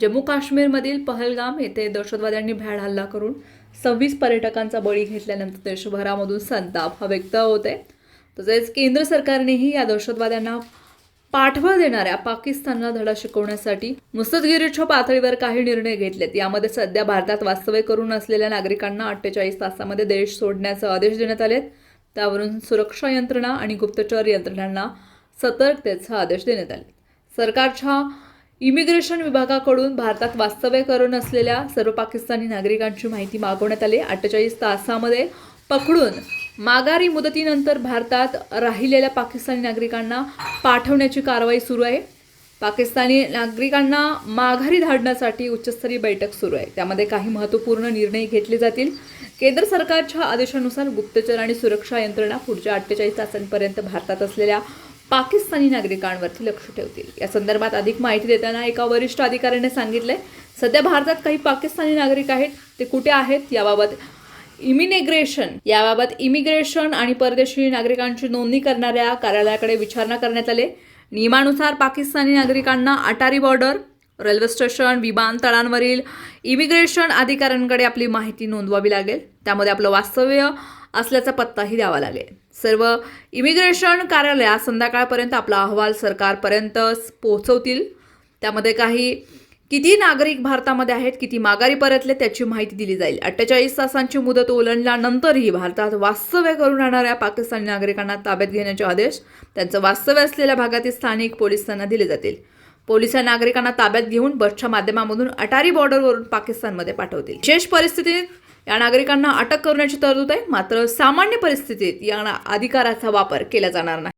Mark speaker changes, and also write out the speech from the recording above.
Speaker 1: जम्मू काश्मीरमधील पहलगाम येथे दहशतवाद्यांनी भ्याड हल्ला करून सव्वीस पर्यटकांचा बळी घेतल्यानंतर देशभरामधून संताप हा व्यक्त होते तसेच केंद्र सरकारनेही या दहशतवाद्यांना पाठबळ देणाऱ्या पाकिस्तानला धडा शिकवण्यासाठी मुसदगिरीच्या पातळीवर काही निर्णय घेतलेत. यामध्ये सध्या भारतात वास्तव्य करून असलेल्या नागरिकांना अठ्ठेचाळीस तासामध्ये देश सोडण्याचे आदेश देण्यात आलेत. त्यावरून सुरक्षा यंत्रणा आणि गुप्तचर यंत्रणांना सतर्कतेचा आदेश देण्यात आले सरकारच्या इमिग्रेशन विभागाकडून भारतात वास्तव्य करून असलेल्या सर्व पाकिस्तानी नागरिकांची माहिती मागवण्यात आली. अठ्ठेचाळीस तासामध्ये पकडून माघारी मुदतीनंतर भारतात राहिलेल्या पाकिस्तानी नागरिकांना पाठवण्याची कारवाई सुरू आहे. पाकिस्तानी नागरिकांना माघारी धाडण्यासाठी उच्चस्तरीय बैठक सुरू आहे. त्यामध्ये काही महत्त्वपूर्ण निर्णय घेतले जातील. केंद्र सरकारच्या आदेशानुसार गुप्तचर आणि सुरक्षा यंत्रणा पुढच्या अठ्ठेचाळीस तासांपर्यंत भारतात असलेल्या पाकिस्तानी नागरिकांवरती लक्ष ठेवतील. या संदर्भात अधिक माहिती देताना एका वरिष्ठ अधिकाऱ्याने सांगितले सध्या भारतात काही पाकिस्तानी नागरिक आहेत ते कुठे आहेत याबाबत इमिनेग्रेशन याबाबत इमिग्रेशन आणि परदेशी नागरिकांची नोंदणी करणाऱ्या कार्यालयाकडे विचारणा करण्यात आले नियमानुसार पाकिस्तानी नागरिकांना अटारी बॉर्डर रेल्वे स्टेशन विमानतळांवरील इमिग्रेशन अधिकाऱ्यांकडे आपली माहिती नोंदवावी लागेल. त्यामध्ये आपलं वास्तव्य असल्याचा पत्ताही द्यावा लागेल. सर्व इमिग्रेशन कार्यालयात संध्याकाळपर्यंत आपला अहवाल सरकारपर्यंत पोहोचवतील. त्यामध्ये काही किती नागरिक भारतामध्ये आहेत किती माघारी परतले त्याची माहिती दिली जाईल. अठ्ठेचाळीस तासांची मुदत ओलांडल्यानंतरही भारतात वास्तव्य करून राहणाऱ्या पाकिस्तानी नागरिकांना ताब्यात घेण्याचे आदेश त्यांचं वास्तव्य असलेल्या भागातील स्थानिक पोलिसांना दिले जातील. पोलीस या नागरिकांना ताब्यात घेऊन बसच्या माध्यमामधून अटारी बॉर्डरवरून पाकिस्तानमध्ये पाठवतील. विशेष परिस्थितीत या नागरिकांना अटक करण्याची तरतूद आहे मात्र सामान्य परिस्थितीत या अधिकाराचा वापर केला जाणार नाही.